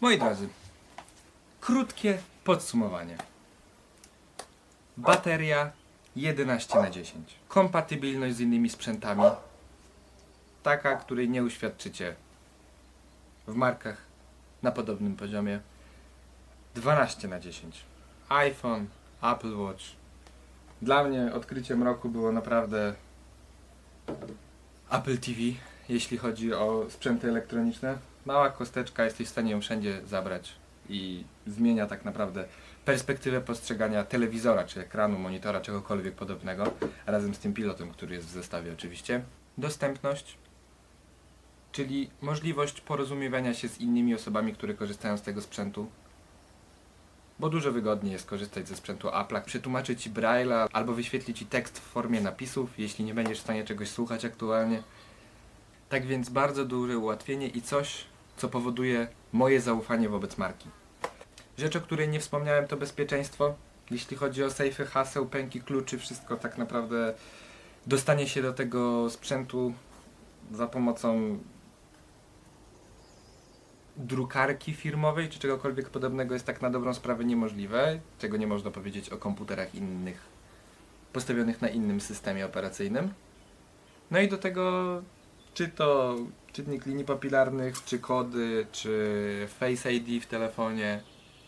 Moi drodzy, krótkie podsumowanie. Bateria 11 na 10. Kompatybilność z innymi sprzętami. Taka, której nie uświadczycie w markach na podobnym poziomie. 12 na 10. iPhone, Apple Watch. Dla mnie odkryciem roku było naprawdę Apple TV, jeśli chodzi o sprzęty elektroniczne. Mała kosteczka, jesteś w stanie ją wszędzie zabrać i zmienia tak naprawdę perspektywę postrzegania telewizora, czy ekranu, monitora, czegokolwiek podobnego, razem z tym pilotem, który jest w zestawie oczywiście. Dostępność, czyli możliwość porozumiewania się z innymi osobami, które korzystają z tego sprzętu. Bo dużo wygodniej jest korzystać ze sprzętu Apple'a, przetłumaczyć Ci Braille'a albo wyświetlić Ci tekst w formie napisów, jeśli nie będziesz w stanie czegoś słuchać aktualnie. Tak więc bardzo duże ułatwienie i coś, co powoduje moje zaufanie wobec marki. Rzecz, o której nie wspomniałem, to bezpieczeństwo. Jeśli chodzi o sejfy, haseł, pęki, kluczy, wszystko tak naprawdę dostanie się do tego sprzętu za pomocą drukarki firmowej czy czegokolwiek podobnego jest tak na dobrą sprawę niemożliwe, czego nie można powiedzieć o komputerach innych postawionych na innym systemie operacyjnym. No i do tego czy to czytnik linii papilarnych, czy kody, czy Face ID w telefonie,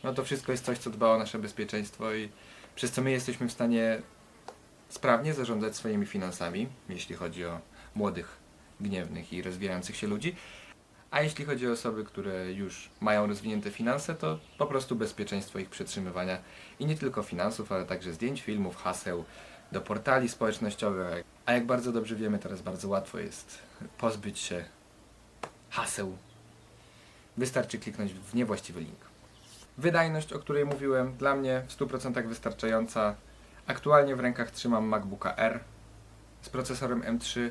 no to wszystko jest coś, co dba o nasze bezpieczeństwo i przez co my jesteśmy w stanie sprawnie zarządzać swoimi finansami, jeśli chodzi o młodych, gniewnych i rozwijających się ludzi. A jeśli chodzi o osoby, które już mają rozwinięte finanse, to po prostu bezpieczeństwo ich przetrzymywania i nie tylko finansów, ale także zdjęć, filmów, haseł do portali społecznościowych. A jak bardzo dobrze wiemy, teraz bardzo łatwo jest pozbyć się haseł. Wystarczy kliknąć w niewłaściwy link. Wydajność, o której mówiłem, dla mnie w 100% wystarczająca. Aktualnie w rękach trzymam MacBooka R z procesorem M3.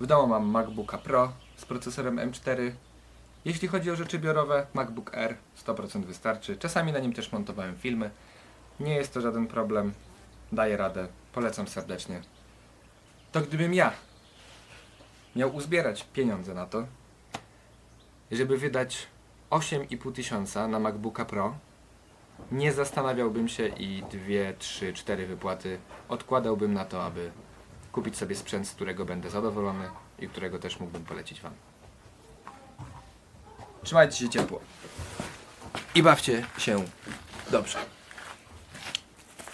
W domu mam MacBooka Pro z procesorem M4. Jeśli chodzi o rzeczy biurowe, MacBook Air 100% wystarczy. Czasami na nim też montowałem filmy. Nie jest to żaden problem. Daję radę. Polecam serdecznie. To gdybym ja miał uzbierać pieniądze na to, żeby wydać 8,5 tysiąca na MacBooka Pro, nie zastanawiałbym się i 2, 3, 4 wypłaty odkładałbym na to, aby kupić sobie sprzęt, z którego będę zadowolony i którego też mógłbym polecić Wam. Trzymajcie się ciepło i bawcie się dobrze.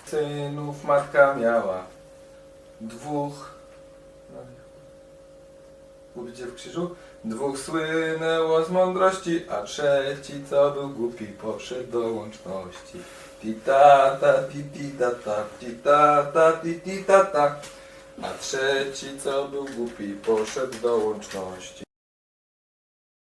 Synów matka miała dwóch. Ubicie w krzyżu? Dwóch słynęło z mądrości, a trzeci, co był głupi, poszedł do łączności. Ti ta ta ti ti ta ta ti ta ta ti ti ta ta. A trzeci, co był głupi, poszedł do łączności.